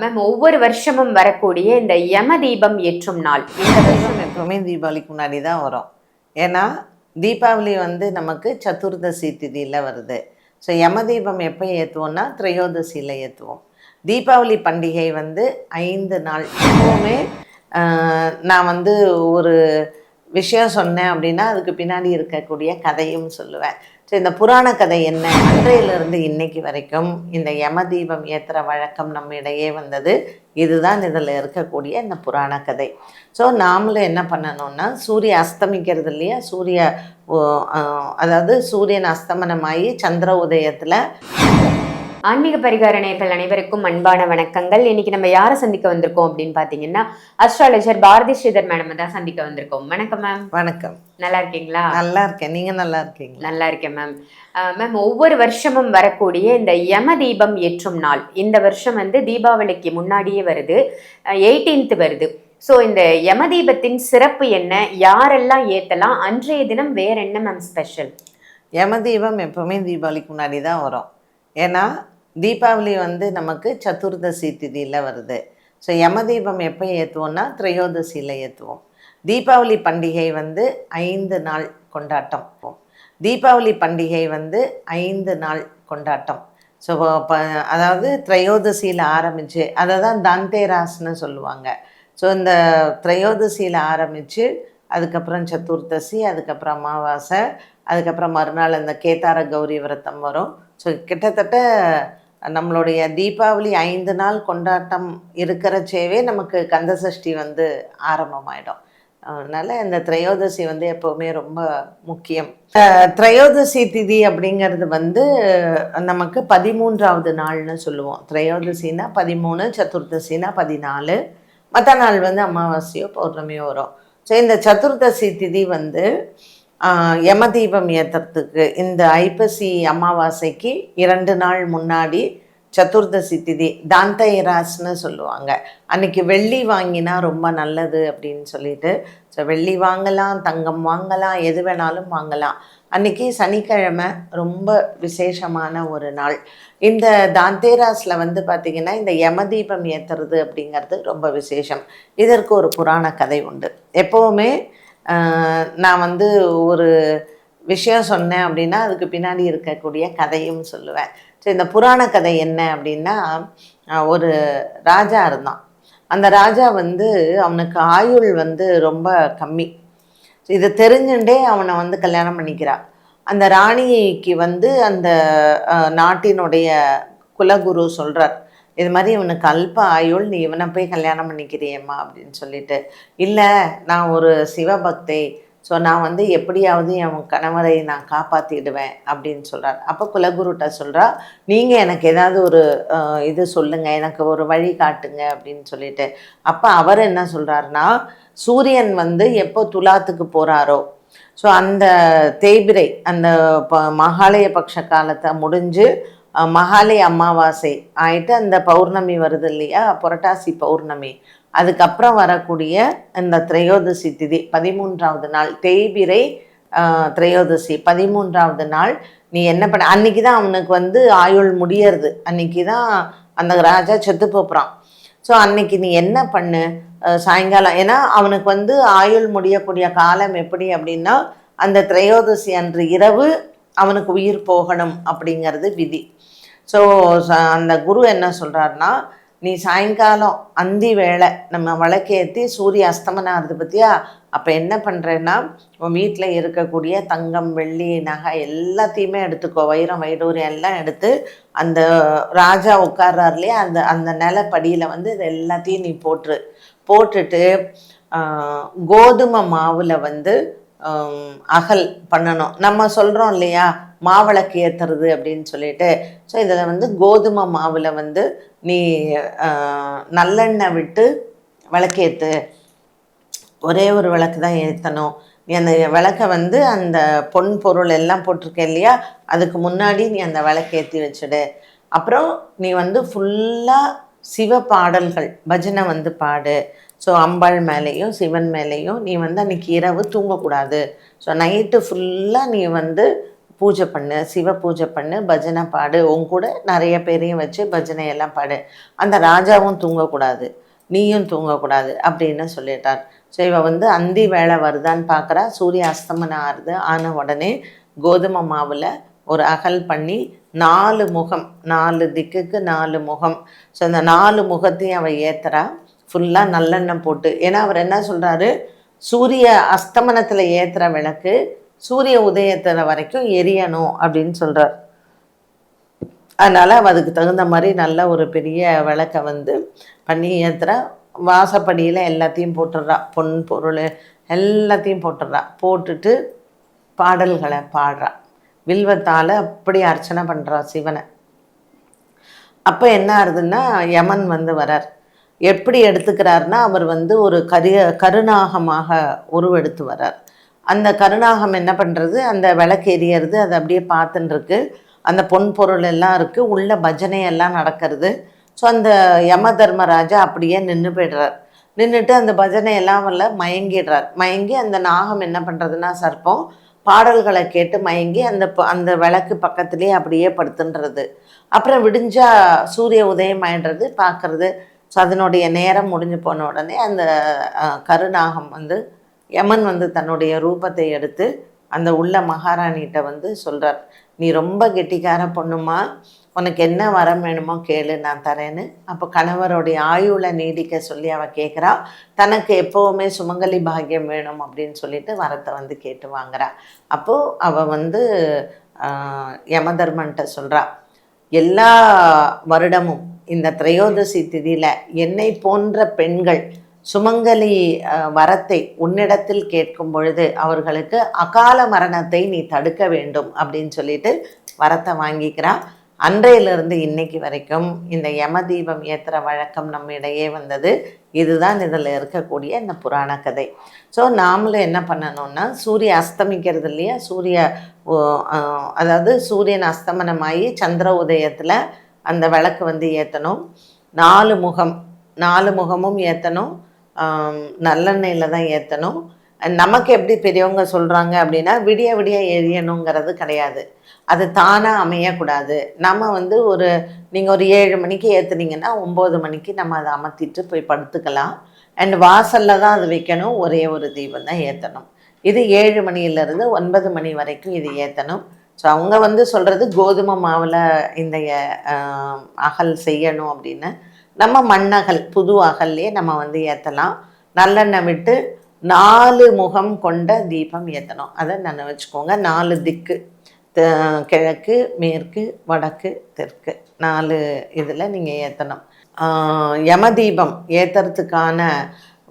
Ma'am ஒவ்வொரு வருஷமும் வரக்கூடிய இந்த யம தீபம் ஏற்றும் நாள். இந்த வருஷம் எப்பவுமே தீபாவளிக்கு முன்னாடி தான் வரும். ஏன்னா தீபாவளி வந்து நமக்கு சதுர்தசி திதியில் வருது. ஸோ யம தீபம் எப்போ ஏற்றுவோம்னா திரையோதசியில் ஏற்றுவோம் தீபாவளி பண்டிகை வந்து ஐந்து நாள். எப்பவுமே நான் வந்து ஒரு விஷயம் சொன்னேன் அப்படின்னா அதுக்கு பின்னாடி இருக்கக்கூடிய கதையும் சொல்லுவேன். ஸோ இந்த புராண கதை என்ன? அன்றையிலிருந்து இன்னைக்கு வரைக்கும் இந்த யம தீபம் ஏற்றுற வழக்கம் நம்ம இடையே வந்தது. இதுதான் இதில் இருக்கக்கூடிய இந்த புராண கதை. ஸோ நாமளும் என்ன பண்ணணும்னா சூரிய அஸ்தமிக்கிறது இல்லையா? சூரிய ஓ, அதாவது சூரியன் அஸ்தமனமாகி சந்திர உதயத்தில் ஆன்மீக பரிகார அனைவருக்கும் அன்பான வணக்கங்கள். இன்னைக்கு நம்ம யாரை சந்திக்க வந்திருக்கோம் அப்படின்னு பாத்தீங்கன்னா அஸ்ட்ராலஜர் பாரதி ஸ்ரீதர் மேடம் தான் சந்திக்க வந்திருக்கோம். வணக்கம் மேம் வணக்கம். நல்லா இருக்கீங்களா? நல்லா இருக்கேன். நீங்கள் நல்லா இருக்கீங்களா? நல்லா இருக்கேன் மேம் மேம் ஒவ்வொரு வருஷமும் வரக்கூடிய இந்த யம தீபம் ஏற்றும் நாள். இந்த வருஷம் வந்து தீபாவளிக்கு முன்னாடியே வருது. எயிட்டீன்த் வருது. ஸோ இந்த யம தீபத்தின் சிறப்பு என்ன? யாரெல்லாம் ஏத்தலாம்? அன்றைய தினம் வேற என்ன மேம் ஸ்பெஷல் யம தீபம் எப்பவுமே தீபாவளிக்கு முன்னாடி தான் வரும். ஏன்னா தீபாவளி வந்து நமக்கு சதுர்தசி திதியில் வருது. ஸோ யம தீபம் எப்போ ஏற்றுவோம்னா திரையோதசியில் ஏற்றுவோம் தீபாவளி பண்டிகை வந்து ஐந்து நாள் கொண்டாட்டம். தீபாவளி பண்டிகை வந்து ஐந்து நாள் கொண்டாட்டம். ஸோ ப அதாவது திரையோதசியில் ஆரம்பித்து அதை தான் தந்தேராஸ்னு சொல்லுவாங்க. ஸோ இந்த திரையோதசியில் ஆரம்பித்து அதுக்கப்புறம் சதுர்தசி அதுக்கப்புறம் அமாவாசை அதுக்கப்புறம் மறுநாள் அந்த கேதார கௌரி விரதம் வரும். ஸோ கிட்டத்தட்ட நம்மளுடைய தீபாவளி ஐந்து நாள் கொண்டாட்டம் இருக்கிறச்சேவே நமக்கு கந்தசஷ்டி வந்து ஆரம்பமாயிடும். அதனால் இந்த திரையோதசி வந்து எப்போவுமே ரொம்ப முக்கியம். திரையோதசி திதி அப்படிங்கிறது வந்து நமக்கு பதிமூன்றாவது நாள்னு சொல்லுவோம். திரையோதசினா பதிமூணு சதுர்தசினா பதினாலு மற்ற நாள் வந்து அமாவாசையோ பௌர்ணமியோ வரும். ஸோ இந்த சதுர்தசி திதி வந்து யமதீபம் ஏற்றுறதுக்கு இந்த ஐப்பசி அமாவாசைக்கு இரண்டு நாள் முன்னாடி சதுர்தசி திதி தாந்தயிராஸ்னு சொல்லுவாங்க. அன்னைக்கு வெள்ளி வாங்கினா ரொம்ப நல்லது அப்படின்னு சொல்லிட்டு ஸோ வெள்ளி வாங்கலாம் தங்கம் வாங்கலாம் எது வேணாலும் வாங்கலாம். அன்னைக்கு சனிக்கிழமை ரொம்ப விசேஷமான ஒரு நாள். இந்த தாந்தேராஸில் வந்து பார்த்திங்கன்னா இந்த யமதீபம் ஏற்றுறது அப்படிங்கிறது ரொம்ப விசேஷம். இதற்கு ஒரு புராண கதை உண்டு. எப்போவுமே நான் வந்து ஒரு விஷயம் சொன்னேன் அப்படின்னா அதுக்கு பின்னாடி இருக்கக்கூடிய கதையும் சொல்லுவேன். ஸோ இந்த புராண கதை என்ன அப்படின்னா ஒரு ராஜா இருந்தான். அந்த ராஜா வந்து அவனுக்கு ஆயுள் வந்து ரொம்ப கம்மி. இதை தெரிஞ்சுட்டே அவனை வந்து கல்யாணம் பண்ணிக்கிறான் அந்த ராணிக்கு வந்து அந்த நாட்டினுடைய குலகுரு சொல்கிறார் இது மாதிரி இவனுக்கு அல்ப ஆயுள் நீ இவனை போய் கல்யாணம் பண்ணிக்கிறியம்மா அப்படின்னு சொல்லிட்டு இல்லை நான் ஒரு சிவபக்தை. ஸோ நான் வந்து எப்படியாவது என் கணவரை நான் காப்பாற்றிடுவேன் அப்படின்னு சொல்கிறார் அப்போ குலகுருட்ட சொல்கிறா நீங்கள் எனக்கு ஏதாவது ஒரு இது சொல்லுங்கள் எனக்கு ஒரு வழி காட்டுங்க அப்படின்னு சொல்லிட்டு. அப்போ அவர் என்ன சொல்கிறாருன்னா சூரியன் வந்து எப்போ துலாத்துக்கு போகிறாரோ ஸோ அந்த தேய்பிரை அந்த ப மகாலய பட்ச காலத்தை முடிஞ்சு மகாலய அமாவாசை ஆயிட்டு அந்த பௌர்ணமி வருது இல்லையா? புரட்டாசி பௌர்ணமி. அதுக்கப்புறம் வரக்கூடிய இந்த திரையோதசி திதி பதிமூன்றாவது நாள். தேய்பிரை திரையோதசி பதிமூன்றாவது நாள். நீ என்ன பண்ண அன்னைக்கு தான் அவனுக்கு வந்து ஆயுள் முடியறது. அன்னைக்கு தான் அந்த ராஜா செத்து போப்புறான் ஸோ அன்னைக்கு நீ என்ன பண்ணு? சாயங்காலம் ஏன்னா அவனுக்கு வந்து ஆயுள் முடியக்கூடிய காலம் எப்படி அப்படின்னா அந்த திரையோதசி அன்று இரவு அவனுக்கு உயிர் போகணும் அப்படிங்கிறது விதி. ஸோ அந்த குரு என்ன சொல்கிறாருன்னா நீ சாயங்காலம் அந்தி வேலை நம்ம விளக்கேற்றி சூரிய அஸ்தமனம் ஆகுது பற்றியா அப்போ என்ன பண்ணுறேன்னா உன் வீட்டில் இருக்கக்கூடிய தங்கம் வெள்ளி நகை எல்லாத்தையுமே எடுத்துக்கோ. வைரம் வைடூரியம் எல்லாம் எடுத்து அந்த ராஜா உட்கார்றாரு இல்லையா? அந்த அந்த நிலப்படியில் வந்து இது எல்லாத்தையும் நீ போட்டுரு. போட்டுட்டு கோதுமை மாவில் வந்து அகல் பண்ணணும். நம்ம சொல்கிறோம் இல்லையா? மாவிளக்கு ஏற்றுறது அப்படின்னு சொல்லிட்டு. ஸோ இதில் வந்து கோதுமை மாவில் வந்து நீ நல்லெண்ணெய் விட்டு விளக்கேற்று ஒரே ஒரு விளக்கு தான் ஏற்றணும் நீ அந்த விளக்கை வந்து அந்த பொன் பொருள் எல்லாம் போட்டிருக்க இல்லையா? அதுக்கு முன்னாடி நீ அந்த விளக்கு ஏற்றி வச்சுடு. அப்புறம் நீ வந்து ஃபுல்லாக சிவ பாடல்கள் பஜனை வந்து பாடு. ஸோ அம்பாள் மேலேயும் சிவன் மேலேயும் நீ வந்து அன்னைக்கு இரவு தூங்கக்கூடாது. ஸோ நைட்டு ஃபுல்லாக நீ வந்து பூஜை பண்ணு சிவ பூஜை பண்ணு பஜனை பாடு. உன் கூட நிறைய பேரையும் வச்சு பஜனையெல்லாம் பாடு. அந்த ராஜாவும் தூங்கக்கூடாது நீயும் தூங்கக்கூடாது அப்படின்னு சொல்லிட்டார். ஸோ இவ வந்து அந்தி வேலை வருதான்னு பார்க்குறா சூரிய அஸ்தமனம் ஆறுது ஆன உடனே கோதுமை மாவில் ஒரு அகல் பண்ணி நாலு முகம் நாலு திக்குக்கு நாலு முகம். ஸோ அந்த நாலு முகத்தையும் அவள் ஏற்றுறா ஃபுல்லாக நல்லெண்ணெய் போட்டு ஏன்னா அவர் என்ன சொல்கிறாரு சூரிய அஸ்தமனத்தில் ஏற்றுற விளக்கு சூரிய உதயத்தில் வரைக்கும் எரியணும் அப்படின்னு சொல்கிறார் அதனால் அதுக்கு தகுந்த மாதிரி நல்ல ஒரு பெரிய விளக்கை வந்து பண்ணி ஏற்றுறா வாசப்படியில் எல்லாத்தையும் போட்டுடுறா. பொன் பொருள் எல்லாத்தையும் போட்டுடுறா. போட்டுட்டு பாடல்களை பாடுறா. வில்வத்தால் அப்படி அர்ச்சனை பண்ணுறா சிவனை. அப்போ என்ன ஆகுதுன்னா யமன் வந்து வரார். எப்படி எடுத்துக்கிறாருன்னா அவர் வந்து ஒரு கரிய கருநாகமாக உருவெடுத்து வரார் அந்த கருநாகம் என்ன பண்ணுறது அந்த விளக்கு எரியறது அது அப்படியே பார்த்துன்னுருக்கு அந்த பொன் பொருள் எல்லாம் இருக்குது உள்ள பஜனையெல்லாம் நடக்கிறது. ஸோ அந்த யம தர்மராஜா அப்படியே நின்று போய்டுறார். நின்றுட்டு அந்த பஜனை எல்லாம் வரல மயங்கிடுறார். மயங்கி அந்த நாகம் என்ன பண்ணுறதுன்னா சர்ப்பம் பாடல்களை கேட்டு மயங்கி அந்த ப- அந்த விளக்கு பக்கத்துலேயே அப்படியே படுத்துன்றது. அப்புறம் விடிஞ்சா சூரிய உதயம் ஆயிடுறது பார்க்கறது. ஸோ அதனுடைய நேரம் முடிஞ்சு போன உடனே அந்த கருநாகம் வந்து யமன் வந்து தன்னுடைய ரூபத்தை எடுத்து அந்த உள்ள மகாராணிகிட்ட வந்து சொல்கிறார் நீ ரொம்ப கெட்டிக்கார பொண்ணுமா? உனக்கு என்ன வரம் வேணுமோ கேளு நான் தரேன்னு. அப்போ கணவருடைய ஆயுளை நீடிக்க சொல்லி அவள் கேட்குறா தனக்கு எப்போவுமே சுமங்கலி பாக்கியம் வேணும் அப்படின்னு சொல்லிட்டு வரத்தை வந்து கேட்டு வாங்குறா. அப்போது அவள் வந்து யமதர்மன்ட்ட சொல்கிறா எல்லா வருடமும் இந்த திரையோதசி திதியில் என்னை போன்ற பெண்கள் சுமங்கலி வரத்தை உன்னிடத்தில் கேட்கும் பொழுது அவர்களுக்கு அகால மரணத்தை நீ தடுக்க வேண்டும் அப்படின்னு சொல்லிட்டு வரத்தை வாங்கிக்கிறான் அன்றையிலிருந்து இன்னைக்கு வரைக்கும் இந்த யம தீபம் ஏத்துற வழக்கம் நம்ம இடையே வந்தது. இதுதான் இதில் இருக்கக்கூடிய இந்த புராண கதை. ஸோ நாமளும் என்ன பண்ணணும்னா சூரிய அஸ்தமிக்கிறது இல்லையா? சூரிய ஓ, அதாவது சூரியன் அஸ்தமனமாகி சந்திர உதயத்தில் அந்த விளக்கு வந்து ஏற்றணும் நாலு முகம் நாலு முகமும் ஏற்றணும் நல்லெண்ணெயில் தான் ஏற்றணும் நமக்கு எப்படி பெரியவங்க சொல்கிறாங்க அப்படின்னா விடிய விடிய எரியணுங்கிறது கிடையாது. அது தானாக அமையக்கூடாது. நம்ம வந்து ஒரு நீங்கள் ஒரு ஏழு மணிக்கு ஏற்றுனீங்கன்னா ஒம்பது மணிக்கு நம்ம அதை அமர்த்திட்டு போய் படுத்துக்கலாம். அண்ட் வாசலில் தான் அது வைக்கணும். ஒரே ஒரு தீபம் தான் ஏற்றணும் இது ஏழு மணியிலேருந்து ஒன்பது மணி வரைக்கும் இது ஏற்றணும் ஸோ அவங்க வந்து சொல்கிறது கோதுமை மாவில் இந்த அகல் செய்யணும் அப்படின்னு. நம்ம மண்ணகல் புது அகல்லையே நம்ம வந்து ஏற்றலாம் நல்லெண்ணெய் விட்டு நாலு முகம் கொண்ட தீபம் ஏற்றணும் அதை நான் வச்சுக்கோங்க. நாலு திக்கு த- கிழக்கு மேற்கு வடக்கு தெற்கு. நாலு இதில் நீங்கள் ஏற்றணும் யம தீபம் ஏற்றுறதுக்கான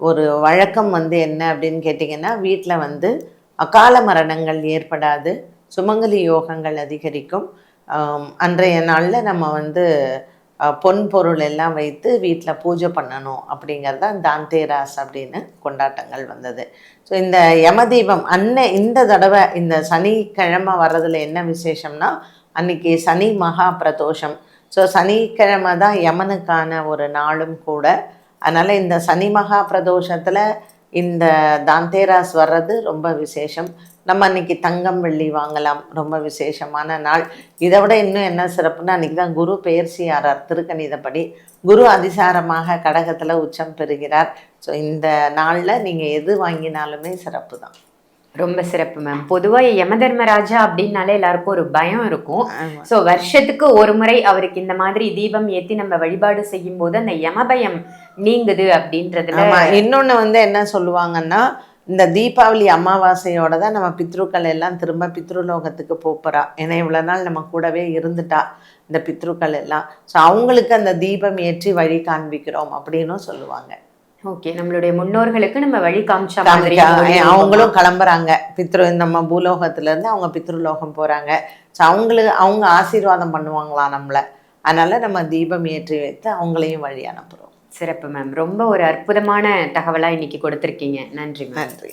ஒரு வழக்கம் வந்து என்ன அப்படின்னு கேட்டிங்கன்னா வீட்டில் வந்து அகால மரணங்கள் ஏற்படாது. சுமங்கலி யோகங்கள் அதிகரிக்கும். அன்றைய நாளில் நம்ம வந்து பொன் பொருள் எல்லாம் வைத்து வீட்டில் பூஜை பண்ணணும் அப்படிங்கிறது தான் தாந்தேராஸ் அப்படின்னு கொண்டாட்டங்கள் வந்தது. ஸோ இந்த யமதீபம் அன்னை இந்த தடவை இந்த சனிக்கிழமை வர்றதுல என்ன விசேஷம்னா அன்னைக்கு சனி மகா பிரதோஷம். ஸோ சனிக்கிழமை தான் யமனுக்கான ஒரு நாளும் கூட. அதனால் இந்த சனி மகா பிரதோஷத்தில் இந்த தாந்தேராஸ் வர்றது ரொம்ப விசேஷம். நம்ம அன்னைக்கு தங்கம் வெள்ளி வாங்கலாம். ரொம்ப விசேஷமான நாள். இதை விட இன்னும் என்ன சிறப்புன்னா அன்றைக்கி தான் குரு பெயர்ச்சி ஆறார் திருக்கணிதப்படி. குரு அதிசாரமாக கடகத்தில் உச்சம் பெறுகிறார். ஸோ இந்த நாளில் நீங்கள் எது வாங்கினாலுமே சிறப்பு தான். ரொம்ப சிறப்பு மேம் பொதுவா யமதர்மராஜா அப்படின்னாலே எல்லாருக்கும் ஒரு பயம் இருக்கும். சோ வருஷத்துக்கு ஒரு முறை அவருக்கு இந்த மாதிரி தீபம் ஏத்தி நம்ம வழிபாடு செய்யும் போது அந்த யம பயம் நீங்குது அப்படின்றதுல இன்னொன்று வந்து என்ன சொல்லுவாங்கன்னா இந்த தீபாவளி அமாவாசையோட தான் நம்ம பித்ருக்கள் எல்லாம் திரும்ப பித்ருலோகத்துக்கு போகிறா ஏன்னா இவ்வளோ நாள் நம்ம கூடவே இருந்துட்டா இந்த பித்ருக்கள் எல்லாம். ஸோ அவங்களுக்கு அந்த தீபம் ஏற்றி வழி காண்பிக்கிறோம் அப்படின்னும் சொல்லுவாங்க. ஓகே நம்மளுடைய முன்னோர்களுக்கு நம்ம வழி காமிச்ச? அவங்களும் கிளம்புறாங்க. பித்ரு நம்ம பூலோகத்துல இருந்து அவங்க பித்ருலோகம் போறாங்க. ஸோ அவங்களுக்கு அவங்க ஆசீர்வாதம் பண்ணுவாங்களாம் நம்மளை? அதனால நம்ம தீபம் ஏற்றி வைத்து அவங்களையும் வழி அனுப்புறோம். சிறப்பு மேம் ரொம்ப ஒரு அற்புதமான தகவலாக இன்னைக்கு கொடுத்துருக்கீங்க. நன்றி மேம் நன்றி.